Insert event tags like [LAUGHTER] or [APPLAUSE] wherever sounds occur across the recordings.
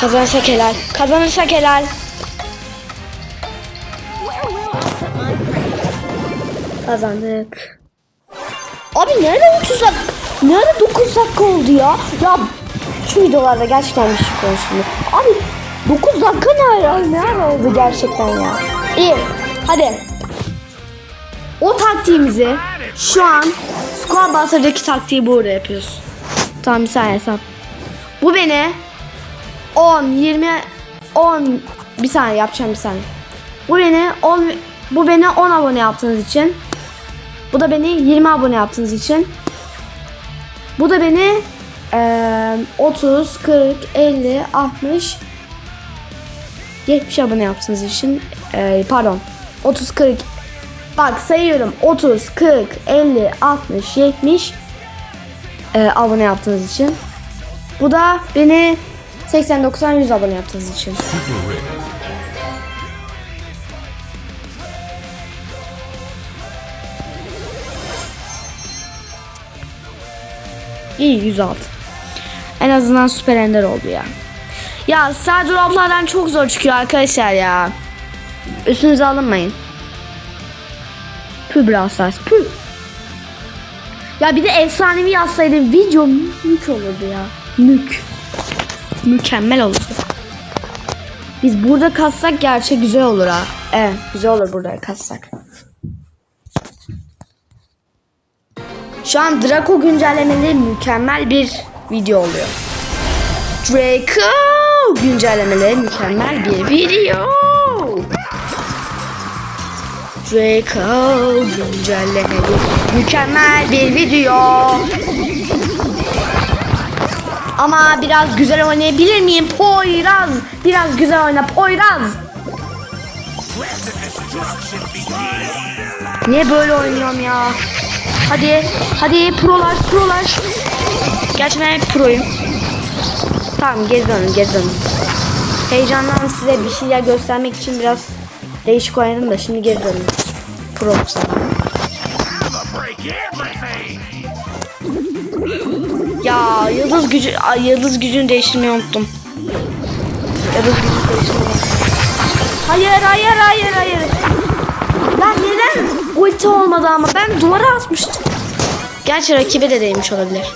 Kazanırsak helal. Kazanırsak helal. Kazandık. Abi nerede 30 dakika? Nerede 9 dakika oldu ya? Ya şu videolarda gerçekten bir şey konuşuyor. Abi 9 dakika ne ara, ne ara oldu gerçekten ya? İyi. Hadi. O taktiğimizi şu an Squad Buster'daki taktiği burada yapıyoruz. Tamam bir saniye hesap. Bu beni 10, 20, 10 bir saniye yapacağım bir saniye. Bu beni 10 bu beni 10 abone yaptığınız için. Bu da beni 20 abone yaptığınız için. Bu da beni eee 30, 40, 50, 60 70 abone yaptığınız için. Eee, pardon. 30, 40 Bak sayıyorum. 30, 40, 50, 60, 70 eee, abone yaptığınız için. Bu da beni 80, 90, 100 abone yaptığınız için. İyi 106. En azından süper ender oldu ya. Ya star droplardan çok zor çıkıyor arkadaşlar ya. Üstünüze alınmayın. Pü Brawl Stars pü. Ya bir de efsanevi yazsaydım video mük olurdu ya. Mük. Mükemmel olurdu. Biz burada kassak gerçek güzel olur ha. Evet güzel olur burada kassak. Şu an Draco güncellemeli mükemmel bir video oluyor. Draco güncellemeli mükemmel bir video. Draco güncellemeli mükemmel bir video. Ama biraz güzel oynayabilir miyim? Poyraz. Biraz güzel oyna Poyraz. Niye böyle oynuyorum ya? Hadi, hadi prolar, prolar. Gerçi ben proyum. Tamam geri dönün, geri dönün. Heyecandan size bir şeyler göstermek için biraz değişik oynadım da şimdi geri dönün. Pro sefer. Ya yıldız gücü, ay, yıldız gücünü değiştirmeyi unuttum. Yıldız gücünü değiştirmeyi Hayır, hayır, hayır, hayır. Lan neden ulti olmadı ama ben duvara atmıştım. Gerçi rakibe de değmiş olabilir.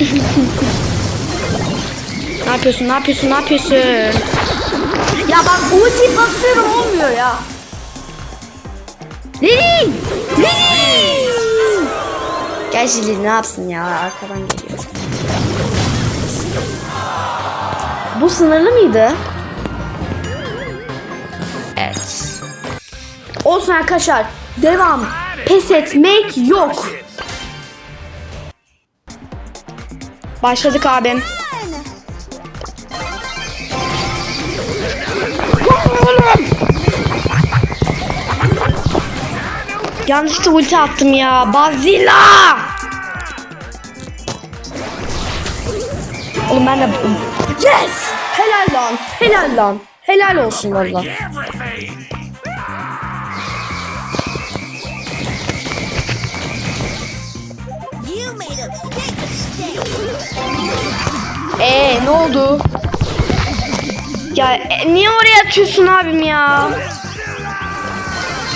[LAUGHS] ne yapıyorsun? Ne yapıyorsun? Ne yapıyorsun? Ya bak ulti basıyorum olmuyor ya. Lili! Lili! Gerçi Lili ne yapsın ya? Arkadan geliyor. Bu sınırlı mıydı? Evet. Olsun arkadaşlar. Devam. Pes etmek yok. Başladık abim. Oğlum. Yanlışlıkla ulti attım ya. Bazila. Oğlum ben de... Yes! Helal lan. Helal lan. Helal olsun valla. Ee ne oldu? Ya e, niye oraya atıyorsun abim ya?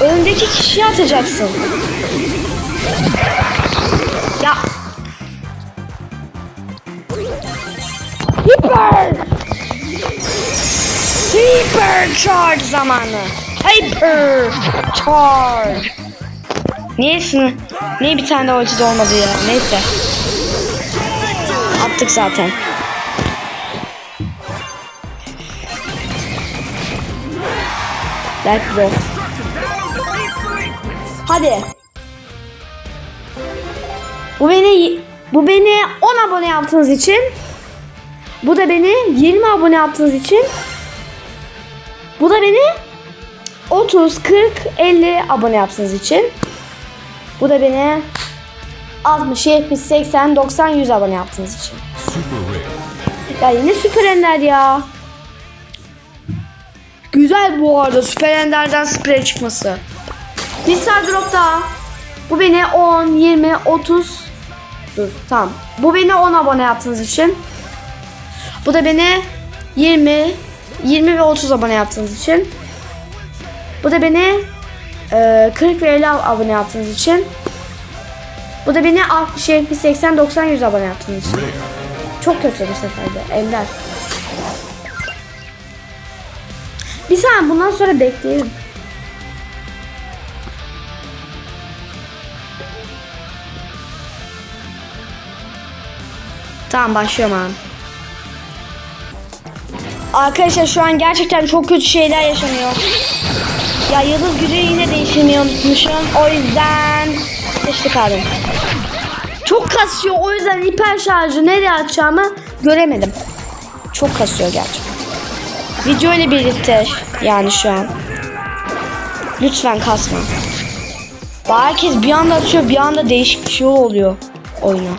Öndeki kişiyi atacaksın. Ya. Hyper. Hyper charge zamanı. Hyper charge. Niye sını? Niye bir tane de ulti olmadı ya? Neyse. Attık zaten. Let's go. Hadi. Bu beni bu beni 10 abone yaptığınız için bu da beni 20 abone yaptığınız için bu da beni 30, 40, 50 abone yaptığınız için bu da beni 60, 70, 80, 90, 100 abone yaptığınız için. Ya yine süper ender ya. Güzel bu arada süper enderden sprey çıkması. Bir star drop daha. Bu beni 10, 20, 30 Dur tamam. Bu beni 10 abone yaptığınız için. Bu da beni 20, 20 ve 30 abone yaptığınız için. Bu da beni e, 40 ve 50 abone yaptığınız için. Bu da beni 60, 70, 80, 90, 100 abone yaptığınız için. Çok kötü bu sefer de. Eller. Bir saniye bundan sonra bekleyelim. Tamam başlıyorum abi. Arkadaşlar şu an gerçekten çok kötü şeyler yaşanıyor. Ya yıldız gücü yine değiştirmeyi unutmuşum. O yüzden sıçtık abi. Çok kasıyor o yüzden hiper şarjı nereye açacağımı göremedim. Çok kasıyor gerçekten. Video birlikte yani şu an. Lütfen kasma. Herkes bir anda açıyor bir anda değişik bir şey oluyor oyuna. [LAUGHS]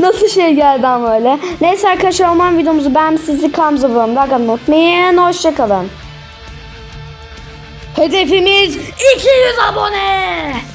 Nasıl şey geldi ama öyle. Neyse arkadaşlar umarım videomuzu beğenmişsiniz. Kanalımıza abone olmayı unutmayın. Hoşçakalın. Hedefimiz 200 abone.